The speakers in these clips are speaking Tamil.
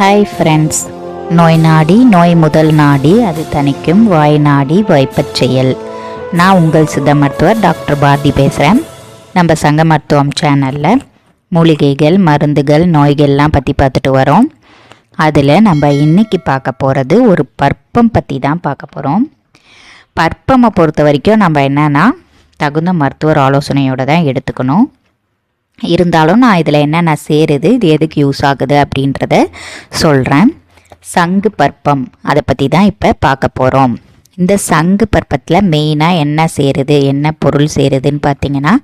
ஹாய் ஃப்ரெண்ட்ஸ் நோய் நாடி நோய் முதல் நாடி அது தணிக்கும் வாய் நாடி வாய்ப்பச் செயல். நான் உங்கள் சித்த மருத்துவர் டாக்டர் பாரதி பேசுகிறேன் நம்ம சங்க மருத்துவம் சேனலில் மூலிகைகள் மருந்துகள் நோய்கள்லாம் பற்றி பார்த்துட்டு வரோம். அதில் நம்ம இன்றைக்கி பார்க்க போகிறது ஒரு பற்பம் பற்றி தான் பார்க்க போகிறோம் பற்பமை பொறுத்த வரைக்கும் நம்ம என்னென்னா தகுந்த மருத்துவர் ஆலோசனையோடு தான் எடுத்துக்கணும். இருந்தாலும் நான் இதில் என்னென்ன சேருது இது எதுக்கு யூஸ் ஆகுது அப்படின்றத சொல்கிறேன் சங்கு பற்பம் அதை பற்றி தான் இப்போ பார்க்க போகிறோம் இந்த சங்கு பற்பத்தில் மெயினாக என்ன சேருது என்ன பொருள் சேருதுன்னு பார்த்தீங்கன்னா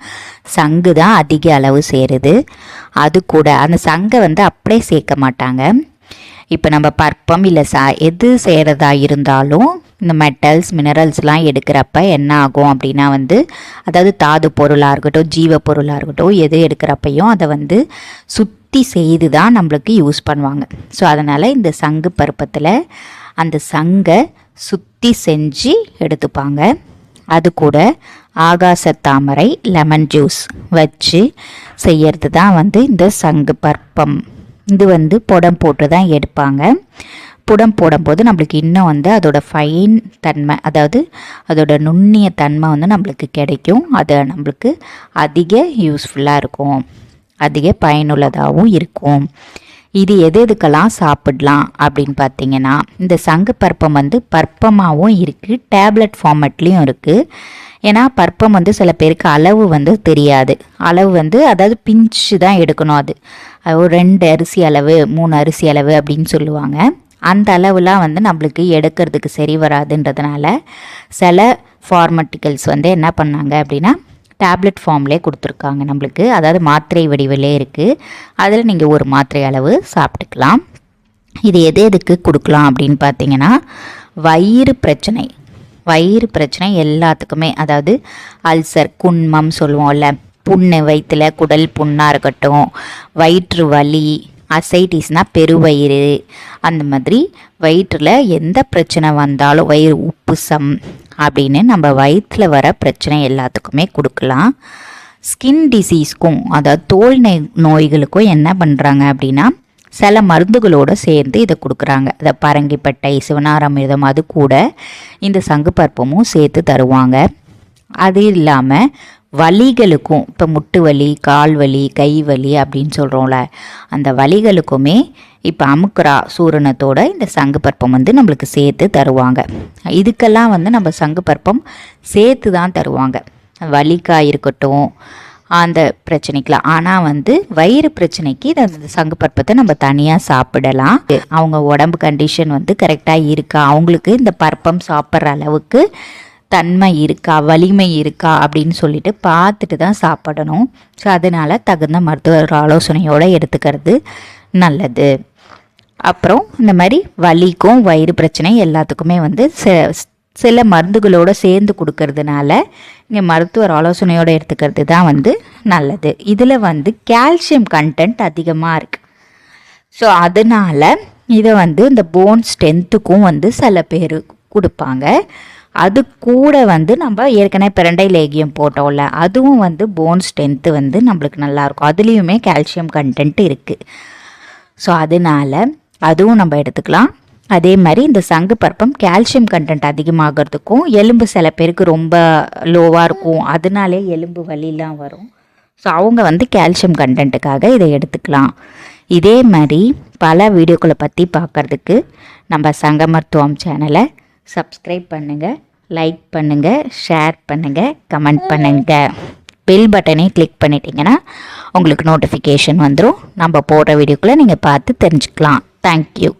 சங்கு தான் அதிக அளவு சேருது. அது கூட அந்த சங்கை வந்து அப்படியே சேர்க்க மாட்டாங்க. இப்போ நம்ம பற்பம் இல்லை சா எது செய்கிறதா இருந்தாலும் இந்த மெட்டல்ஸ் மினரல்ஸ்லாம் எடுக்கிறப்ப என்ன ஆகும் அப்படின்னா வந்து அதாவது தாது பொருளாக இருக்கட்டும் ஜீவ பொருளாக இருக்கட்டும் எது எடுக்கிறப்பையும் அதை வந்து சுத்தி செய்து தான் நம்மளுக்கு யூஸ் பண்ணுவாங்க. ஸோ அதனால் இந்த சங்கு பருப்பத்தில் அந்த சங்கை சுத்தி செஞ்சு எடுத்துப்பாங்க. அது கூட ஆகாச தாமரை லெமன் ஜூஸ் வச்சு செய்யறது தான் வந்து இந்த சங்கு பற்பம். இது வந்து புடம் போட்டு தான் எடுப்பாங்க. புடம் போடும்போது நம்மளுக்கு இன்னும் வந்து அதோட ஃபைன் தன்மை அதாவது அதோட நுண்ணிய தன்மை வந்து நம்மளுக்கு கிடைக்கும். அது நம்மளுக்கு அதிக யூஸ்ஃபுல்லாக இருக்கும். அதிக பயனுள்ளதாகவும் இருக்கும். இது எது எதுக்கெல்லாம் சாப்பிடலாம் அப்படின்னு பார்த்தீங்கன்னா இந்த சங்கு பருப்பம் வந்து பருப்பமாகவும் இருக்குது டேப்லெட் ஃபார்மேட்லேயும் இருக்குது ஏன்னா பற்பம் வந்து சில பேருக்கு அளவு வந்து தெரியாது. அளவு வந்து அதாவது பிஞ்சு தான் எடுக்கணும் அது. ஒரு ரெண்டு அரிசி அளவு மூணு அரிசி அளவு அப்படின்னு சொல்லுவாங்க. அந்த அளவுலாம் வந்து நம்மளுக்கு எடுக்கிறதுக்கு சரி வராதுன்றதுனால சில ஃபார்மட்டிக்கல்ஸ் வந்து என்ன பண்ணாங்க அப்படின்னா டேப்லெட் ஃபார்ம்லே கொடுத்துருக்காங்க நம்மளுக்கு. அதாவது மாத்திரை வடிவிலே இருக்குது அதில் நீங்கள் ஒரு மாத்திரை அளவு சாப்பிட்டுக்கலாம். இது எது எதுக்கு கொடுக்கலாம் அப்படின்னு பார்த்தீங்கன்னா வயிறு பிரச்சனை. வயிறு பிரச்சனை எல்லாத்துக்குமே. அதாவது அல்சர் குன்மம் சொல்லுவோம்ல. புண்ணு வயிற்றுல குடல் புண்ணாக இருக்கட்டும். வயிற்று வலி அசைட்டிஸ்னால் பெருவயிறு. அந்த மாதிரி வயிற்றில் எந்த பிரச்சனை வந்தாலும் வயிறு உப்புசம் அப்படின்னு நம்ம வயிற்றில் வர பிரச்சனை எல்லாத்துக்குமே கொடுக்கலாம். ஸ்கின் டிசீஸ்க்கும் அதாவது தோல் நோய் நோய்களுக்கும் என்ன பண்ணுறாங்க அப்படின்னா சில மருந்துகளோடு சேர்ந்து இதை கொடுக்குறாங்க. அதை பரங்கிப்பட்டை சிவனாரமிர்தம் அது கூட இந்த சங்கு பருப்பமும் சேர்த்து தருவாங்க. அது இல்லாமல் வலிகளுக்கும் இப்போ முட்டு வலி கால் வலி கை வலி அப்படின்னு சொல்கிறோம்ல அந்த வலிகளுக்குமே இப்போ அமுக்குரா சூரணத்தோட இந்த சங்கு பற்பம் வந்து நம்மளுக்கு சேர்த்து தருவாங்க. இதுக்கெல்லாம் வந்து நம்ம சங்கு பற்பம் சேர்த்து தான் தருவாங்க. வலிக்காய் இருக்கட்டும் அந்த பிரச்சனைக்கெலாம் ஆனால் வந்து வயிறு பிரச்சனைக்கு இந்த சங்கு பற்பத்தை நம்ம தனியாக சாப்பிடலாம். அவங்க உடம்பு கண்டிஷன் வந்து கரெக்டாக இருக்கா? அவங்களுக்கு இந்த பற்பம் சாப்பிட்ற அளவுக்கு தன்மை இருக்கா? வலிமை இருக்கா? அப்படின்னு சொல்லிட்டு பார்த்துட்டு தான் சாப்பிடணும். ஸோ அதனால் தகுந்த மருத்துவர் ஆலோசனையோடு எடுத்துக்கிறது நல்லது. அப்புறம் இந்த மாதிரி வலிக்கும் வயிறு பிரச்சனை எல்லாத்துக்குமே வந்து சில மருந்துகளோடு சேர்ந்து கொடுக்கறதுனால இங்கே மருத்துவர் ஆலோசனையோடு எடுத்துக்கிறது தான் வந்து நல்லது. இதில் வந்து கால்சியம் கண்டென்ட் அதிகமாக இருக்குது ஸோ அதனால் இதை வந்து இந்த போன் ஸ்ட்ரென்த்துக்கும் வந்து சில பேர் கொடுப்பாங்க. அது கூட வந்து நம்ம ஏற்கனவே பிரண்டை லேகியம் போட்டோம்ல அதுவும் வந்து போன் ஸ்ட்ரென்த்து வந்து நம்மளுக்கு நல்லாயிருக்கும் அதுலேயுமே கால்சியம் கண்டென்ட் இருக்குது ஸோ அதனால் அதுவும் நம்ம எடுத்துக்கலாம். அதே மாதிரி இந்த சங்கு பருப்பம் கால்சியம் கண்டென்ட் அதிகமாகிறதுக்கும் எலும்பு சில பேருக்கு ரொம்ப லோவாக இருக்கும். அதனாலே எலும்பு வலிலாம் வரும். ஸோ அவங்க வந்து கால்சியம் கண்டென்ட்டுக்காக இதை எடுத்துக்கலாம். இதே மாதிரி பல வீடியோக்களை பற்றி பார்க்குறதுக்கு நம்ம சங்க மருத்துவம் சேனலை சப்ஸ்கிரைப் பண்ணுங்கள் லைக் பண்ணுங்கள் ஷேர் பண்ணுங்கள் கமெண்ட் பண்ணுங்கள் பெல் பட்டனே கிளிக் பண்ணிட்டீங்கன்னா உங்களுக்கு நோட்டிஃபிகேஷன் வந்துடும் நம்ம போடுற வீடியோக்குள்ளே நீங்கள் பார்த்து தெரிஞ்சுக்கலாம். தேங்க்யூ